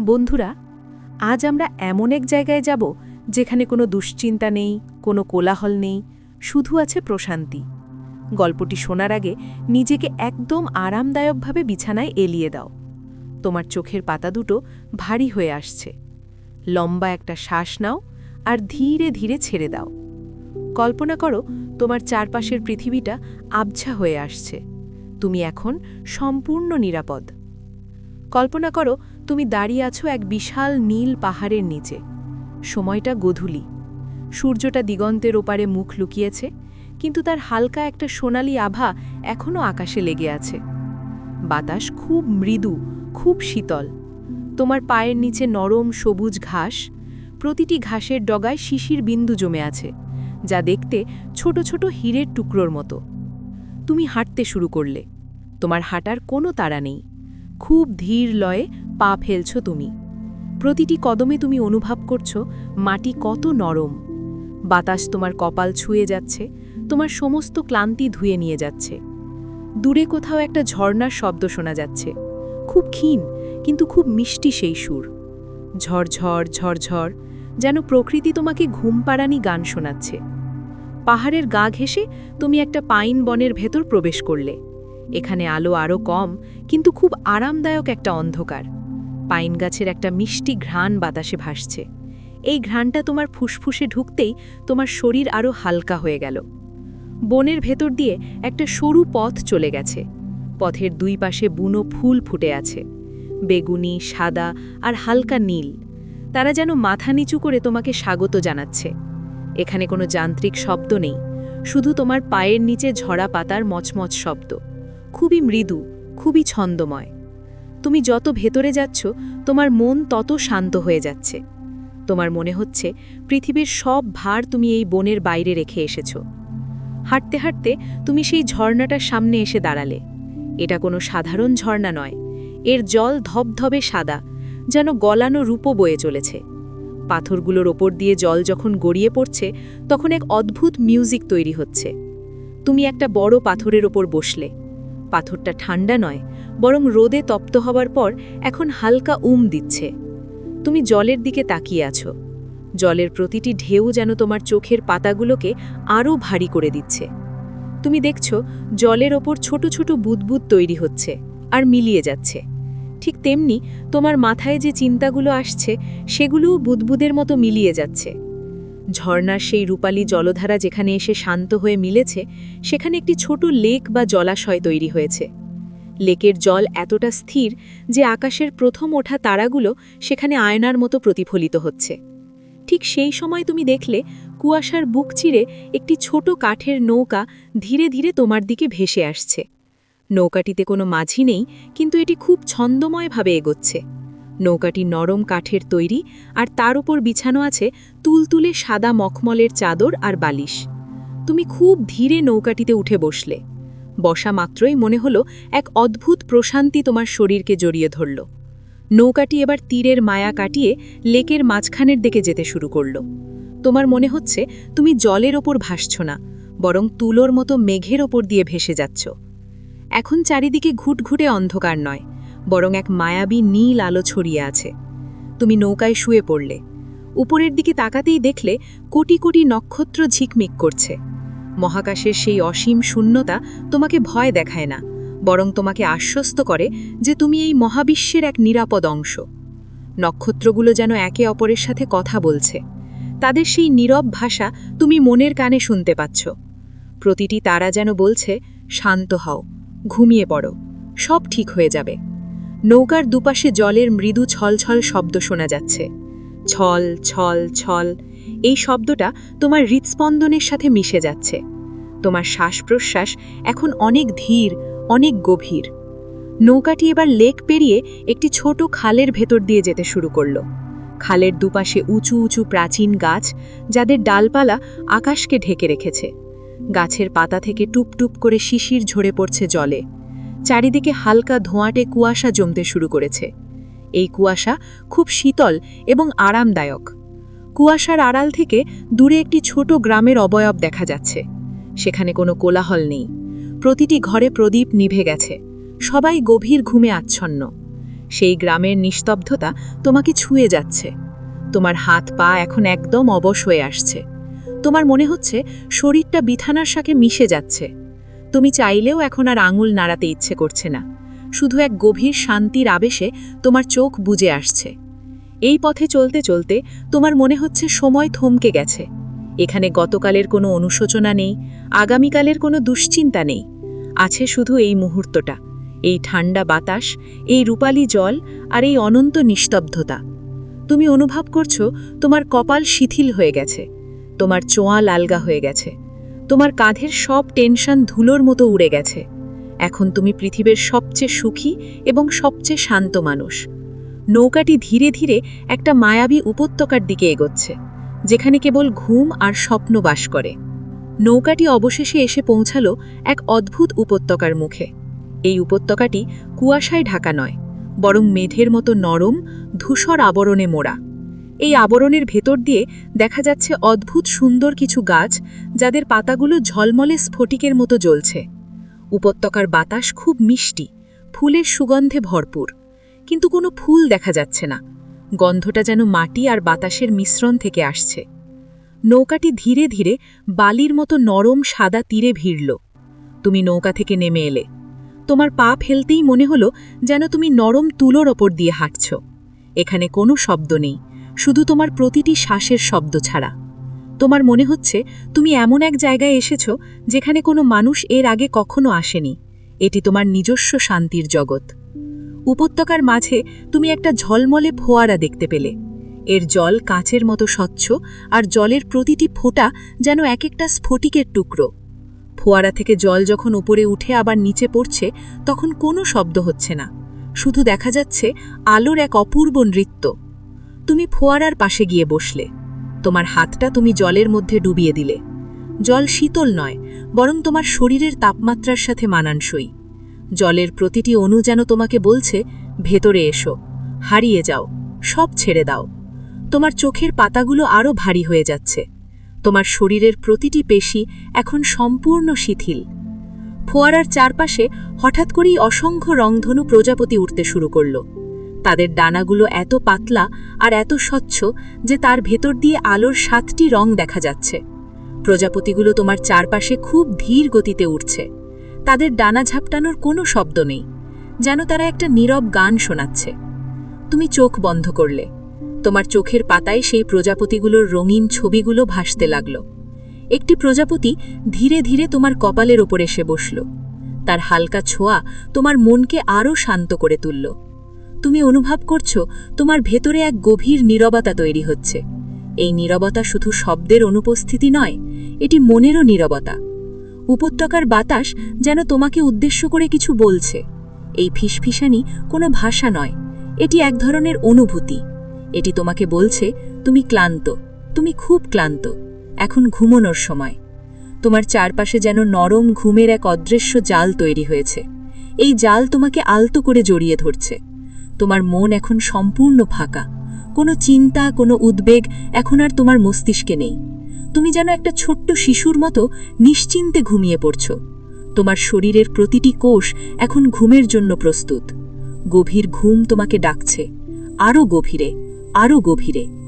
বন্ধুরা, আজ আমরা এমন এক জায়গায় যাব যেখানে কোনো দুশ্চিন্তা নেই, কোনো কোলাহল নেই, শুধু আছে প্রশান্তি। গল্পটি শোনার আগে নিজেকে একদম আরামদায়কভাবে বিছানায় এলিয়ে দাও। তোমার চোখের পাতা দুটো ভারী হয়ে আসছে। লম্বা একটা শ্বাস নাও আর ধীরে ধীরে ছেড়ে দাও। কল্পনা করো তোমার চারপাশের পৃথিবীটা আবছা হয়ে আসছে। তুমি এখন সম্পূর্ণ নিরাপদ। কল্পনা করো তুমি দাঁড়িয়ে আছো এক বিশাল নীল পাহাড়ের নিচে। সময়টা গধূলি। সূর্যটা দিগন্তের ওপারে মুখ লুকিয়েছে, কিন্তু তার হালকা একটা সোনালি আভা এখনও আকাশে লেগে আছে। বাতাস খুব মৃদু, খুব শীতল। তোমার পায়ের নিচে নরম সবুজ ঘাস, প্রতিটি ঘাসের ডগায় শিশির বিন্দু জমে আছে, যা দেখতে ছোট ছোট হীরের টুকরোর মতো। তুমি হাঁটতে শুরু করলে। তোমার হাঁটার কোনো তাড়া নেই। খুব ধীর লয়ে পা ফেলছ তুমি। প্রতিটি কদমে তুমি অনুভব করছ, মাটি কত নরম। বাতাস তোমার কপাল ছুঁয়ে যাচ্ছে, তোমার সমস্ত ক্লান্তি ধুয়ে নিয়ে যাচ্ছে। দূরে কোথাও একটা ঝর্ণার শব্দ শোনা যাচ্ছে। খুব ক্ষীণ, কিন্তু খুব মিষ্টি সেই সুর। ঝরঝর ঝরঝর যেন প্রকৃতি তোমাকে ঘুম পাড়ানি গান শোনাচ্ছে। পাহাড়ের গা ঘেঁষে তুমি একটা পাইন বনের ভেতর প্রবেশ করলে। এখানে আলো আরও কম, কিন্তু খুব আরামদায়ক একটা অন্ধকার। পাইন গাছের একটা মিষ্টি ঘ্রাণ বাতাসে ভাসছে। এই ঘ্রাণটা তোমার ফুসফুসে ঢুকতেই তোমার শরীর আরও হালকা হয়ে গেল। বনের ভেতর দিয়ে একটা সরু পথ চলে গেছে। পথের দুই পাশে বুনো ফুল ফুটে আছে। বেগুনি, সাদা আর হালকা নীল। তারা যেন মাথা নিচু করে তোমাকে স্বাগত জানাচ্ছে। এখানে কোনো যান্ত্রিক শব্দ নেই। শুধু তোমার পায়ের নিচে ঝরা পাতার মচমচ শব্দ। খুবই মৃদু, খুবই ছন্দময়। তুমি যত ভেতরে যাচ্ছ, তোমার মন তত শান্ত হয়ে যাচ্ছে। তোমার মনে হচ্ছে পৃথিবীর সব ভার তুমি এই বনের বাইরে রেখে এসেছ। হাঁটতে হাঁটতে তুমি সেই ঝর্ণাটার সামনে এসে দাঁড়ালে। এটা কোনো সাধারণ ঝর্ণা নয়। এর জল ধবধবে সাদা, যেন গলানো রূপো বয়ে চলেছে। পাথরগুলোর ওপর দিয়ে জল যখন গড়িয়ে পড়ছে, তখন এক অদ্ভুত মিউজিক তৈরি হচ্ছে। তুমি একটা বড় পাথরের ওপর বসলে। পাথরটা ঠান্ডা নয় বরং রোদে তপ্ত হবার পর এখন হালকা উম দিচ্ছে। তুমি জলের দিকে তাকিয়ে আছো। জলের প্রতিটি ঢেউ যেন তোমার চোখের পাতাগুলোকে আরও ভারী করে দিচ্ছে। তুমি দেখছ, জলের ওপর ছোট ছোট বুদবুদ তৈরি হচ্ছে আর মিলিয়ে যাচ্ছে। ঠিক তেমনি তোমার মাথায় যে চিন্তাগুলো আসছে, সেগুলোও বুদবুদের মতো মিলিয়ে যাচ্ছে। ঝর্ণার সেই রূপালী জলধারা যেখানে এসে শান্ত হয়ে মিলেছে, সেখানে একটি ছোট লেক বা জলাশয় তৈরি হয়েছে। লেকের জল এতটা স্থির যে আকাশের প্রথম ওঠা তারাগুলো সেখানে আয়নার মতো প্রতিফলিত হচ্ছে। ঠিক সেই সময় তুমি দেখলে কুয়াশার বুক চিরে একটি ছোট কাঠের নৌকা ধীরে ধীরে তোমার দিকে ভেসে আসছে। নৌকাটিতে কোনো মাঝি নেই, কিন্তু এটি খুব ছন্দময়ভাবে এগোচ্ছে। নৌকাটি নরম কাঠের তৈরি আর তার উপর বিছানো আছে তুলতুলে সাদা মখমলের চাদর আর বালিশ। তুমি খুব ধীরে নৌকাটিতে উঠে বসলে। বসা মাত্রই মনে হলো এক অদ্ভুত প্রশান্তি তোমার শরীরকে জড়িয়ে ধরল। নৌকাটি এবার তীরের মায়া কাটিয়ে লেকের মাঝখানের দিকে যেতে শুরু করল। তোমার মনে হচ্ছে তুমি জলের ওপর ভাসছ না, বরং তুলোর মতো মেঘের ওপর দিয়ে ভেসে যাচ্ছ। এখন চারিদিকে ঘুটঘুটে অন্ধকার নয়, বরং এক মায়াবী নীল আলো ছড়িয়ে আছে। তুমি নৌকায় শুয়ে পড়লে। উপরের দিকে তাকাতেই দেখলে কোটি কোটি নক্ষত্র ঝিকমিক করছে। মহাকাশের সেই অসীম শূন্যতা তোমাকে ভয় দেখায় না, বরং তোমাকে আশ্বস্ত করে যে তুমি এই মহাবিশ্বের এক নিরাপদ অংশ। নক্ষত্রগুলো যেন একে অপরের সাথে কথা বলছে। তাদের সেই নীরব ভাষা তুমি মনের কানে শুনতে পাচ্ছ। প্রতিটি তারা যেন বলছে, শান্ত হও, ঘুমিয়ে পড়ো, সব ঠিক হয়ে যাবে। নৌকার দুপাশে জলের মৃদু ছলছল শব্দ শোনা যাচ্ছে। ছল ছল ছল এই শব্দটা তোমার হৃৎস্পন্দনের সাথে মিশে যাচ্ছে। তোমার শ্বাস প্রশ্বাস এখন অনেক ধীর, অনেক গভীর। নৌকাটি এবার লেক পেরিয়ে একটি ছোট খালের ভেতর দিয়ে যেতে শুরু করল। খালের দুপাশে উঁচু উঁচু প্রাচীন গাছ যাদের ডালপালা আকাশকে ঢেকে রেখেছে। গাছের পাতা থেকে টুপটুপ করে শিশির ঝরে পড়ছে জলে। চারিদিকে হালকা ধোঁয়াটে কুয়াশা জমতে শুরু করেছে। এই কুয়াশা খুব শীতল এবং আরামদায়ক। কুয়াশার আড়াল থেকে দূরে একটি ছোট গ্রামের অবয়ব দেখা যাচ্ছে। সেখানে কোনো কোলাহল নেই। প্রতিটি ঘরে প্রদীপ নিভে গেছে। সবাই গভীর ঘুমে আচ্ছন্ন। সেই গ্রামের নিস্তব্ধতা তোমাকে ছুঁয়ে যাচ্ছে। তোমার হাত পা এখন একদম অবশ হয়ে আসছে। তোমার মনে হচ্ছে শরীরটা বিছানার সাথে মিশে যাচ্ছে। তুমি চাইলেও এখন আর আঙুল নাড়াতে ইচ্ছে করছে না। শুধু এক গভীর শান্তির আবেশে তোমার চোখ বুজে আসছে। এই পথে চলতে চলতে তোমার মনে হচ্ছে সময় থমকে গেছে। এখানে গতকালের কোনো অনুশোচনা নেই, আগামীকালের কোনো দুশ্চিন্তা নেই। আছে শুধু এই মুহূর্তটা, এই ঠান্ডা বাতাস, এই রূপালী জল আর এই অনন্ত নিস্তব্ধতা। তুমি অনুভব করছ তোমার কপাল শিথিল হয়ে গেছে, তোমার চোঁয়া লালগা হয়ে গেছে, তোমার কাঁধের সব টেনশন ধুলোর মতো উড়ে গেছে। এখন তুমি পৃথিবীর সবচেয়ে সুখী এবং সবচেয়ে শান্ত মানুষ। নৌকাটি ধীরে ধীরে একটা মায়াবী উপত্যকার দিকে এগোচ্ছে, যেখানে কেবল ঘুম আর স্বপ্ন বাস করে। নৌকাটি অবশেষে এসে পৌঁছালো এক অদ্ভুত উপত্যকার মুখে। এই উপত্যকাটি কুয়াশায় ঢাকা নয়, বরং মেঘের মতো নরম, ধূসর আবরণে মোড়া। এই আবরণের ভেতর দিয়ে দেখা যাচ্ছে অদ্ভুত সুন্দর কিছু গাছ, যাদের পাতাগুলো ঝলমলে স্ফটিকের মতো জ্বলছে। উপত্যকার বাতাস খুব মিষ্টি, ফুলের সুগন্ধে ভরপুর। কিন্তু কোনো ফুল দেখা যাচ্ছে না। গন্ধটা যেন মাটি আর বাতাসের মিশ্রণ থেকে আসছে। নৌকাটি ধীরে ধীরে বালির মতো নরম সাদা তীরে ভিড়ল। তুমি নৌকা থেকে নেমে এলে। তোমার পা ফেলতেই মনে হলো যেন তুমি নরম তুলোর ওপর দিয়ে হাঁটছ। এখানে কোনো শব্দ নেই, শুধু তোমার প্রতিটি শ্বাসের শব্দ ছাড়া। তোমার মনে হচ্ছে তুমি এমন এক জায়গায় এসেছ যেখানে কোনো মানুষ এর আগে কখনো আসেনি। এটি তোমার নিজস্ব শান্তির জগৎ। উপত্যকার মাঝে তুমি একটা ঝলমলে ফোয়ারা দেখতে পেলে। এর জল কাঁচের মতো স্বচ্ছ আর জলের প্রতিটি ফোঁটা যেন এক একটা স্ফটিকের টুকরো। ফোয়ারা থেকে জল যখন উপরে উঠে আবার নিচে পড়ছে, তখন কোনো শব্দ হচ্ছে না। শুধু দেখা যাচ্ছে আলোর এক অপূর্ব নৃত্য। তুমি ফোয়ারার পাশে গিয়ে বসলে। তোমার হাতটা তুমি জলের মধ্যে ডুবিয়ে দিলে। জল শীতল নয়, বরং তোমার শরীরের তাপমাত্রার সাথে মানানসই। জলের প্রতিটি অণু যেন তোমাকে বলছে, ভেতরে এসো, হারিয়ে যাও, সব ছেড়ে দাও। তোমার চোখের পাতাগুলো আরও ভারী হয়ে যাচ্ছে। তোমার শরীরের প্রতিটি পেশি এখন সম্পূর্ণ শিথিল। ফোয়ারার চারপাশে হঠাৎ করেই অসংখ্য রংধনু প্রজাপতি উঠতে শুরু করল। তাদের ডানাগুলো এত পাতলা আর এত স্বচ্ছ যে তার ভেতর দিয়ে আলোর সাতটি রং দেখা যাচ্ছে। প্রজাপতিগুলো তোমার চারপাশে খুব ধীর গতিতে উঠছে তাদের ডানা ঝাপটানোর কোনো শব্দ নেই, যেন তারা একটা নীরব গান শোনাচ্ছে। তুমি চোখ বন্ধ করলে। তোমার চোখের পাতায় সেই প্রজাপতিগুলোর রঙিন ছবিগুলো ভাসতে লাগল। একটি প্রজাপতি ধীরে ধীরে তোমার কপালের ওপর এসে বসল। তার হালকা ছোঁয়া তোমার মনকে আরও শান্ত করে তুলল। তুমি অনুভব করছ, তোমার ভেতরে এক গভীর নীরবতা তৈরি হচ্ছে। এই নীরবতা শুধু শব্দের অনুপস্থিতি নয়, এটি মনেরও নীরবতা। উপত্যকার বাতাস যেন তোমাকে উদ্দেশ্য করে কিছু বলছে। এই ফিসফিসানি কোনো ভাষা নয়, এটি এক ধরনের অনুভূতি। এটি তোমাকে বলছে, তুমি ক্লান্ত, তুমি খুব ক্লান্ত, এখন ঘুমোনোর সময়। তোমার চারপাশে যেন নরম ঘুমের এক অদৃশ্য জাল তৈরি হয়েছে। এই জাল তোমাকে আলতো করে জড়িয়ে ধরছে। তোমার মন এখন সম্পূর্ণ ফাঁকা, কোনো চিন্তা, কোনো উদ্বেগ এখন আর তোমার মস্তিষ্কে নেই। তুমি যেন একটা ছোট্ট শিশুর মতো নিশ্চিন্তে ঘুমিয়ে পড়ছ। তোমার শরীরের প্রতিটি কোষ এখন ঘুমের জন্য প্রস্তুত। গভীর ঘুম তোমাকে ডাকছে। আরও গভীরে আরও গভীরে।